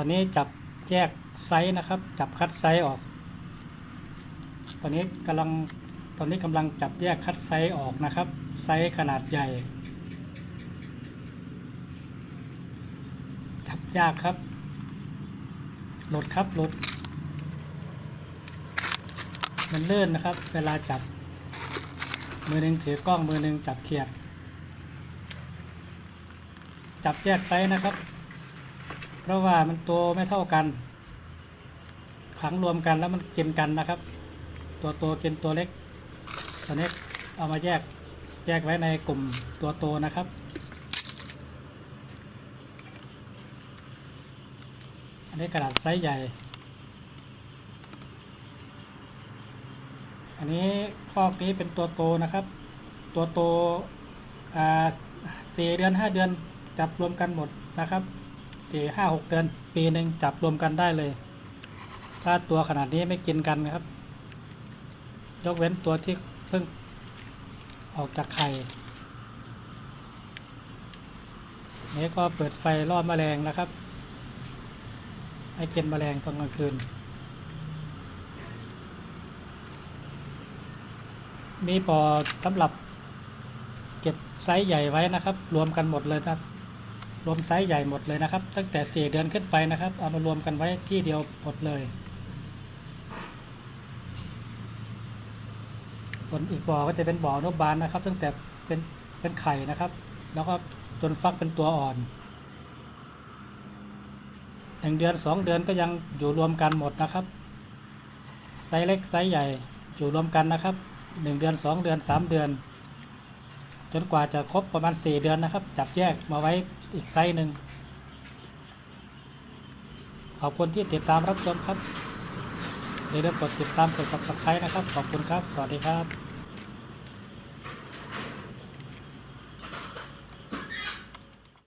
อนนี้จับแยกไซส์นะครับ จับคัดไซส์ออก ตอนนี้กำลังตอนนี้กำลังจับแยกคัดไซส์ออกนะครับ ไซส์ขนาดใหญ่ จับยากครับหลดครับหลดมันเลื่อนนะครับ เวลาจับ มือหนึ่งถือกล้องมือหนึ่งจับเขียด จับแยกไซส์นะครับ เพราะว่ามันตัวไม่เท่ากัน ขังรวมกันแล้วมันกินกันนะครับ ตัวโตกินตัวเล็กตอนนี้เอามาแยกแยกไว้ในกลุ่มตัวโตนะครับอันนี้กระดาษไซส์ใหญ่ อันนี้คอกนี้เป็นตัวโตนะครับ ตัวโตสี่เดือนห้าเดือนจับรวมกันหมดนะครับ สี่ห้าหกเดือน ปีหนึ่งจับรวมกันได้เลย ถ้าตัวขนาดนี้ไม่กินกันครับ ยกเว้นตัวที่เพิ่งออกจากไข่นี้ก็เปิดไฟล่อแมลงนะครับ ให้กินแมลงตอนกลางคืน มีบ่อสำหรับเก็บไซส์ใหญ่ไว้นะครับ รวมกันหมดเลยนะ รวมไซส์ใหญ่หมดเลยนะครับ ตั้งแต่สี่เดือนขึ้นไปนะครับ เอามารวมกันไว้ที่เดียวหมดเลย ส่วนอีกบ่อก็จะเป็นบ่อนุบาลนะครับ ตั้งแต่เป็นเป็นไข่นะครับ แล้วก็จนฟักเป็นตัวอ่อนหนึ่งเดือนสองเดือนก็ยังอยู่รวมกันหมดนะครับ ไซส์เล็กไซส์ใหญ่อยู่รวมกันนะครับหนึ่งเดือนสองเดือนสามเดือน จนกว่าจะครบประมาณ 4 เดือนนะครับ จับแยกมาไว้อีกไซส์หนึ่งขอบคุณที่ติดตามรับชมครับอย่าลืมกดติดตามกด subscribe นะครับ ขอบคุณครับ สวัสดีครับ